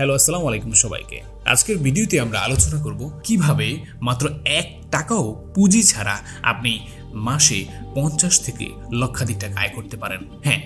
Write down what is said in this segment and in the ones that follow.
Hello, আসসালামু আলাইকুম সবাইকে। আজকের ভিডিওতে আমরা আলোচনা করব কীভাবে মাত্র এক টাকাও পুঁজি ছাড়া আপনি মাসে পঞ্চাশ থেকে লক্ষাধিক টাকা আয় করতে পারেন। হ্যাঁ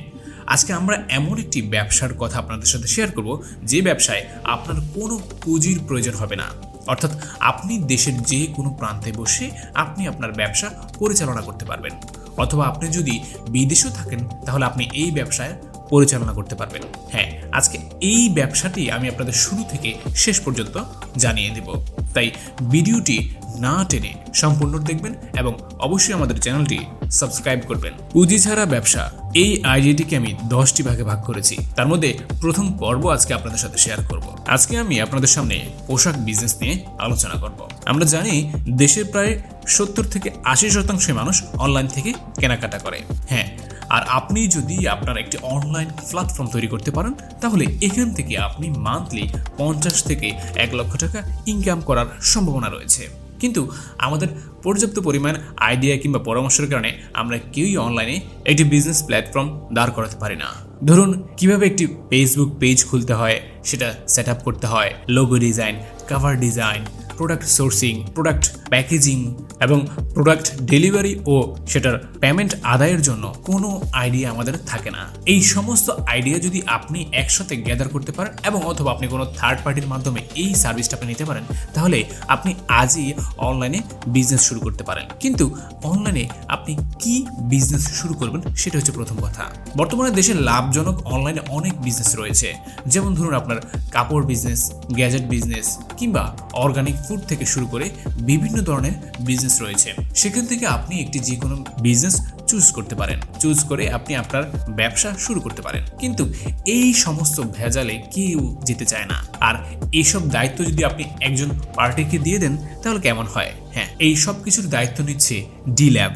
আজকে আমরা এমন একটি ব্যবসার কথা আপনাদের সাথে শেয়ার করব, যে ব্যবসায় আপনার কোনো পুঁজির প্রয়োজন হবে না। অর্থাৎ আপনি দেশের যে কোনো প্রান্তে বসে আপনি আপনার ব্যবসা পরিচালনা করতে পারবেন। অথবা আপনি যদি বিদেশেও থাকেন, তাহলে আপনি এই ব্যবসায় পরিচালনা করতে পারবেন। হ্যাঁ আজকে এই ব্যবসাটি আমি আপনাদের শুরু থেকে শেষ পর্যন্ত জানিয়ে দেব। তাই ভিডিওটি না টেনে সম্পূর্ণ দেখবেন এবং অবশ্যই আমাদের চ্যানেলটি সাবস্ক্রাইব করবেন। পুঁজি ছাড়া ব্যবসা, এই আইডিয়াটিকে আমি দশটি ভাগে ভাগ করেছি। তার মধ্যে প্রথম পর্ব আজকে আপনাদের সাথে শেয়ার করব। আজকে আমি আপনাদের সামনে পোশাক বিজনেস নিয়ে আলোচনা করব। আমরা জানি দেশের প্রায় সত্তর থেকে আশি শতাংশ মানুষ অনলাইন থেকে কেনাকাটা করে। হ্যাঁ আর আপনি যদি আপনার একটি অনলাইন প্ল্যাটফর্ম তৈরি করতে পারেন, তাহলে এখান থেকে আপনি মান্থলি পঞ্চাশ থেকে এক লক্ষ টাকা ইনকাম করার সম্ভাবনা রয়েছে। কিন্তু আমাদের পর্যাপ্ত পরিমাণ আইডিয়া কিংবা পরামর্শের কারণে আমরা কেউই অনলাইনে একটি বিজনেস প্ল্যাটফর্ম দাঁড় করাতে পারি না। ধরুন, কীভাবে একটি ফেসবুক পেজ খুলতে হয়, সেটা সেট করতে হয় logo design cover design product sourcing product packaging এবং প্রোডাক্ট ডেলিভারি ও সেটার পেমেন্ট আদায়ের জন্য কোনো আইডিয়া আমাদের থাকে না। এই সমস্ত আইডিয়া যদি আপনি একসাথে গ্যাদার করতে পারেন এবং অথবা আপনি কোনো থার্ড পার্টির মাধ্যমে এই সার্ভিসটা নিতে পারেন, তাহলে আপনি আজই অনলাইনে বিজনেস শুরু করতে পারেন। কিন্তু অনলাইনে আপনি কি বিজনেস শুরু করবেন সেটা হচ্ছে প্রথম কথা। বর্তমানে দেশে লাভজনক অনলাইনে অনেক বিজনেস রয়েছে। যেমন ধরুন আপনার কাপড় বিজনেস গ্যাজেট বিজনেস কিংবা অর্গানিক ফুড থেকে শুরু করে বিভিন্ন ধরনের বিজনেস রয়েছে। সেখান থেকে আপনি একটি যে কোনো বিজনেস চুজ করতে পারেন। চুজ করে আপনি আপনার ব্যবসা শুরু করতে পারেন। কিন্তু এই সমস্ত ভেজালে কেউ যেতে চায় না। আর এইসব দায়িত্ব যদি আপনি একজন পার্টিকে দিয়ে দেন, তাহলে কেমন হয়? হ্যাঁ এই সব কিছুর দায়িত্ব নিচ্ছে ডি ল্যাব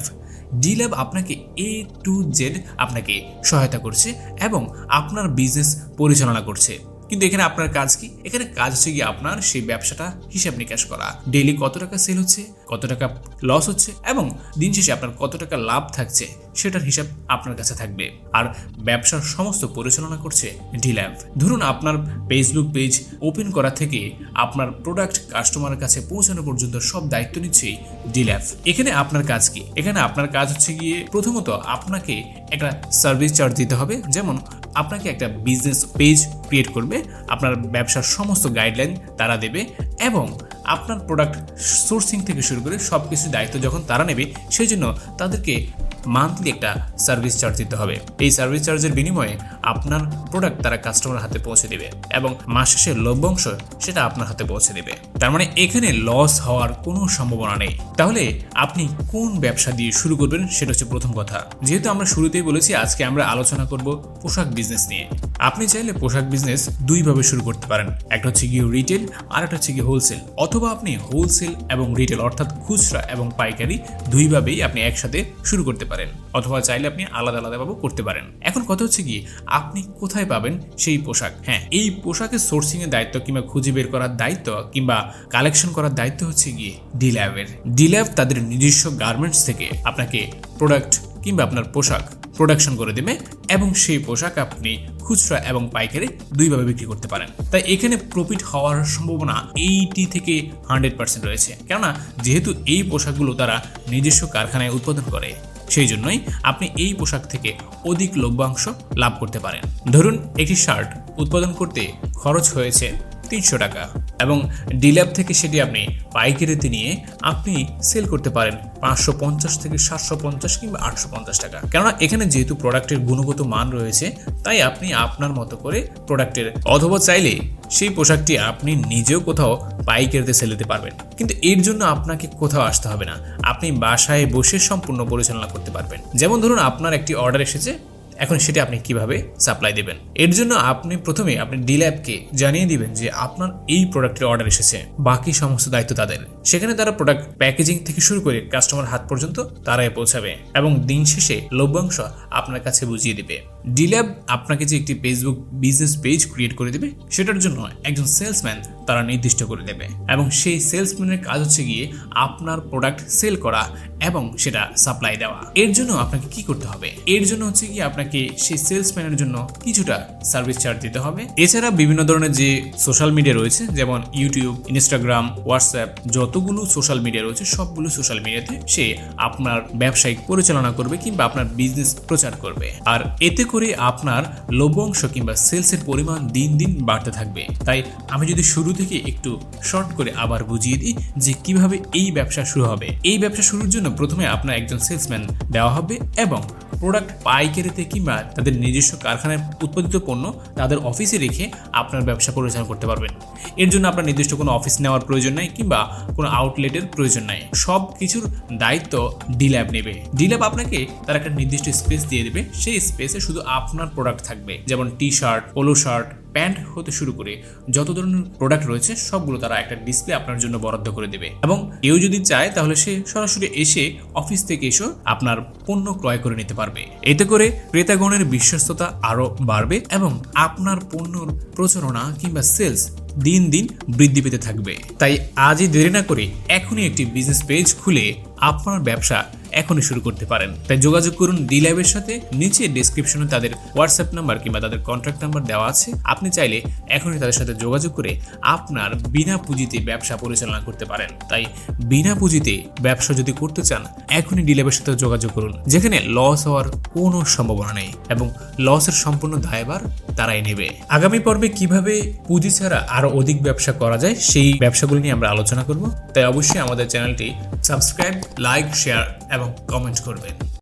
ডি ল্যাব আপনাকে এ টু জেড আপনাকে সহায়তা করছে এবং আপনার বিজনেস পরিচালনা করছে। কিন্তু এখানে আপনার কাজ কি? এখানে কাজ হচ্ছে গিয়ে আপনার সেই ব্যবসাটা হিসাব নিকাশ করা। ডেইলি কত টাকা সেল হচ্ছে? কত টাকা লস হচ্ছে এবং দিন শেষে আপনার কত টাকা লাভ থাকছে সেটার হিসাব আপনার কাছে থাকবে। আর ব্যবসার সমস্ত পরিচালনা করছে ডিল্যাব ধরুন আপনার ফেসবুক পেজ ওপেন করা থেকে আপনার প্রোডাক্ট কাস্টমারের কাছে পৌঁছানো পর্যন্ত সব দায়িত্ব নিচ্ছে ডিল্যাব এখানে আপনার কাজ কি? এখানে আপনার কাজ হচ্ছে গিয়ে প্রথমত আপনাকে একটা সার্ভিস চার্জ দিতে হবে। যেমন আপনাকে একটা বিজনেস পেজ ক্রিয়েট করবে, আপনার ব্যবসার সমস্ত গাইডলাইন তারা দেবে এবং আপনার প্রোডাক্ট সোর্সিং থেকে শুরু করে সব কিছু দায়িত্ব যখন তারা নেবে সেই জন্য তাদেরকে মান্থলি একটা সার্ভিস চার্জ দিতে হবে। এই সার্ভিস চার্জের বিনিময়ে আপনার প্রোডাক্ট তারা কাস্টমার হাতে পৌঁছে দেবে এবং মাস শেষে লভ্যাংশ সেটা আপনার হাতে পৌঁছে দেবে। তার মানে এখানে লস হওয়ার কোনো সম্ভাবনা নেই। তাহলে আপনি কোন ব্যবসা দিয়ে শুরু করবেন, সেটা হচ্ছে প্রথম কথা। যেহেতু আমরা শুরুতেই বলেছি, আজকে আমরা আলোচনা করব পোশাক বিজনেস নিয়ে। আপনি চাইলে পোশাক বিজনেস দুইভাবে শুরু করতে পারেন। একটা হচ্ছে গিয়ে রিটেল আর একটা হচ্ছে গিয়ে হোলসেল অথবা আপনি হোলসেল এবং রিটেল অর্থাৎ খুচরা এবং পাইকারি দুইভাবেই আপনি একসাথে শুরু করতে পারেন। অথবা চাইলে আপনি আলাদা আলাদাভাবে করতে পারেন। এখন কথা হচ্ছে কি আপনি কোথায় পাবেন সেই পোশাক? হ্যাঁ এই পোশাকের সোর্সিং এর দায়িত্ব কিংবা খুঁজে বের করার দায়িত্ব কিংবা কালেকশন করার দায়িত্ব হচ্ছে গিয়ে ডিল্যাবের ডিল্যাব তাদের নিজস্ব গার্মেন্টস থেকে আপনাকে প্রোডাক্ট কিংবা আপনার পোশাক প্রোডাকশন করে দেবে এবং সেই পোশাক আপনি খুচরা এবং পাইকারি দুইভাবে বিক্রি করতে পারেন। তাই এখানে প্রফিট হওয়ার সম্ভাবনা এইটি থেকে হান্ড্রেড পার্সেন্ট রয়েছে। কেননা যেহেতু এই পোশাকগুলো তারা নিজস্ব কারখানায় উৎপাদন করে, সেই জন্যই আপনি এই পোশাক থেকে অধিক লভ্যাংশ লাভ করতে পারেন। ধরুন, একটি শার্ট উৎপাদন করতে খরচ হয়েছে তিনশো টাকা। এবং ডিল্যাব থেকে সেটি আপনি পাইকারিতে নিয়ে আপনি সেল করতে পারেন পাঁচশো পঞ্চাশ থেকে সাতশো পঞ্চাশ কিংবা আটশো পঞ্চাশ টাকা। কেননা এখানে যেহেতু প্রোডাক্টের গুণগত মান রয়েছে, তাই আপনি আপনার মতো করে প্রোডাক্টের, অথবা চাইলে সেই পোশাকটি আপনি নিজেও কোথাও পাইকারিতে সেল দিতে পারবেন। কিন্তু এর জন্য আপনাকে কোথাও আসতে হবে না। আপনি বাসায় বসে সম্পূর্ণ পরিচালনা করতে পারবেন। যেমন ধরুন আপনার একটি অর্ডার এসেছে এখন সেটা আপনি কীভাবে সাপ্লাই দেবেন? এর জন্য আপনি প্রথমে আপনি ডিল্যাবকে জানিয়ে দিবেন যে আপনার এই প্রোডাক্টের অর্ডার এসেছে, বাকি সমস্ত দায়িত্ব তাদের। সেখানে তারা প্রোডাক্ট প্যাকেজিং থেকে শুরু করে কাস্টমার হাত পর্যন্ত তারাই পৌঁছাবে এবং দিন শেষে লভ্যাংশ আপনার কাছে বুঝিয়ে দিবে। ডিল্যাব আপনাকে যে একটি ফেসবুক বিজনেস পেজ ক্রিয়েট করে দেবে, সেটার জন্য একজন সেলসম্যান তারা নির্দিষ্ট করে দেবে এবং সেই সেলসম্যানের কাজ হচ্ছে গিয়ে আপনার প্রোডাক্ট সেল করা এবং সেটা সাপ্লাই দেওয়া। এর জন্য আপনাকে কি করতে হবে? এর জন্য হচ্ছে কি আপনাকে সেই সেলসম্যানের জন্য কিছুটা সার্ভিস চার্জ দিতে হবে। এছাড়া বিভিন্ন ধরনের যে সোশ্যাল মিডিয়া রয়েছে, যেমন ইউটিউব ইনস্টাগ্রাম হোয়াটসঅ্যাপ যতগুলো সোশ্যাল মিডিয়া রয়েছে, সবগুলো সোশ্যাল মিডিয়াতে সে আপনার ব্যবসায়িক পরিচালনা করবে কিংবা আপনার বিজনেস প্রচার করবে। আর এতে করে আপনার লভ্যাংশ কিংবা সেলসের পরিমাণ দিন দিন বাড়তে থাকবে। তাই আমি যদি শুরু থেকে একটু শর্ট করে আবার বুঝিয়ে দিই যে কীভাবে এই ব্যবসা শুরু হবে। এই ব্যবসা শুরুর জন্য প্রথমে আপনার একজন সেলসম্যান দেওয়া হবে এবং প্রোডাক্ট পাইকারিতে কিংবা তাদের নিজস্ব কারখানায় উৎপাদিত পণ্য তাদের অফিসে রেখে আপনার ব্যবসা পরিচালনা করতে পারবেন। এর জন্য আপনার নির্দিষ্ট কোনো অফিস নেওয়ার প্রয়োজন নাই কিংবা কোনো আউটলেটের প্রয়োজন নাই। সব কিছুর দায়িত্ব ডিল্যাব নেবে। ডিল্যাব আপনাকে তার একটা নির্দিষ্ট স্পেস দিয়ে দেবে। সেই স্পেসে শুধু আপনার প্রোডাক্ট থাকবে। যেমন T shirt polo shirt pant হতে শুরু করে যত ধরনের প্রোডাক্ট রয়েছে, সবগুলো তারা একটা ডিসপ্লে আপনার জন্য বরাদ্দ করে দেবে। এবং কেউ যদি চায়, তাহলে সে সরাসরি এসে অফিস থেকে এসে আপনার পণ্য ক্রয় করে নিতে পারবে। এতে করে ক্রেতাগণের বিশ্বস্ততা আরও বাড়বে এবং আপনার পণ্যর প্রচারণা কিংবা সেলস দিন দিন বৃদ্ধি পেতে থাকবে। তাই আজই দেরি না করে এখনই একটি বিজনেস পেজ খুলে আপনার ব্যবসা এখনই শুরু করতে পারেন। তাই যোগাযোগ করুন ডি ল্যাবের সাথে। নিচে ডিসক্রিপশনে তাদের হোয়াটসঅ্যাপ নাম্বার কিংবা তাদের কন্ট্যাক্ট নাম্বার দেওয়া আছে। আপনি চাইলে এখনই তাদের সাথে যোগাযোগ করে আপনার বিনা পুঁজিতে ব্যবসা পরিচালনা করতে পারেন। তাই বিনা পুঁজিতে ব্যবসা যদি করতে চান, এখনই ডি ল্যাবের সাথে যোগাযোগ করুন। যেখানে লস হওয়ার কোনো সম্ভাবনা নেই এবং লসের সম্পূর্ণ দায়ভার তারাই নেবে। আগামী পর্বে কীভাবে পুঁজি ছাড়া আরও অধিক ব্যবসা করা যায়, সেই ব্যবসাগুলো নিয়ে আমরা আলোচনা করব। তাই অবশ্যই আমাদের চ্যানেলটি সাবস্ক্রাইব লাইক শেয়ার এবং কমেন্ট করবেন।